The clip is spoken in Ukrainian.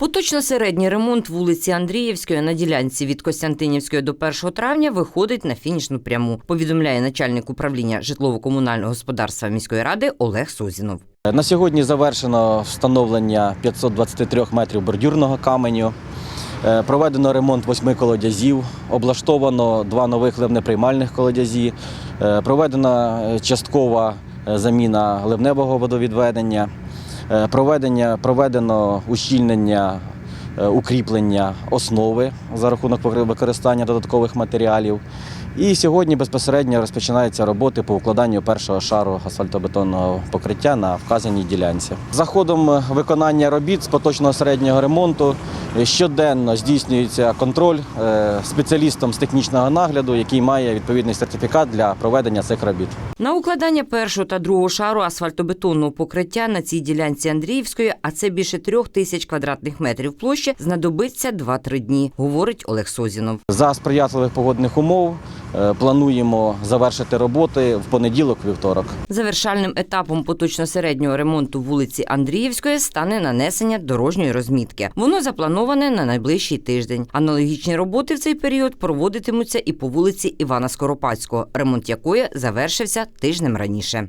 Поточно середній ремонт вулиці Андріївської на ділянці від Костянтинівської до 1 травня виходить на фінішну пряму. Повідомляє начальник управління житлово-комунального господарства міської ради Олег Сузінов. На сьогодні завершено встановлення 523 метрів бордюрного каменю. Е, Проведено ремонт восьми колодязів, облаштовано два нових ливнеприймальних колодязі, е, проведена е, часткова заміна ливневого водовідведення, проведення, проведено ущільнення, е, укріплення основи за рахунок використання додаткових матеріалів. І сьогодні безпосередньо розпочинаються роботи по укладанню першого шару асфальтобетонного покриття на вказаній ділянці. За ходом виконання робіт з поточного середнього ремонту е, щоденно здійснюється контроль е, спеціалістом з технічного нагляду, який має відповідний сертифікат для проведення цих робіт. На укладання першого та другого шару асфальтобетонного покриття на цій ділянці Андріївської, а це більше трьох тисяч квадратних метрів площі, знадобиться 2-3 дні, говорить Олег Созінов. За сприятливих погодних умов е, плануємо завершити роботи в понеділок-вівторок. Завершальним етапом поточно-середнього ремонту вулиці Андріївської стане нанесення дорожньої розмітки. Воно заплановане на найближчий тиждень. Аналогічні роботи в цей період проводитимуться і по вулиці Івана Скоропадського, ремонт якої завершився тижнем раніше.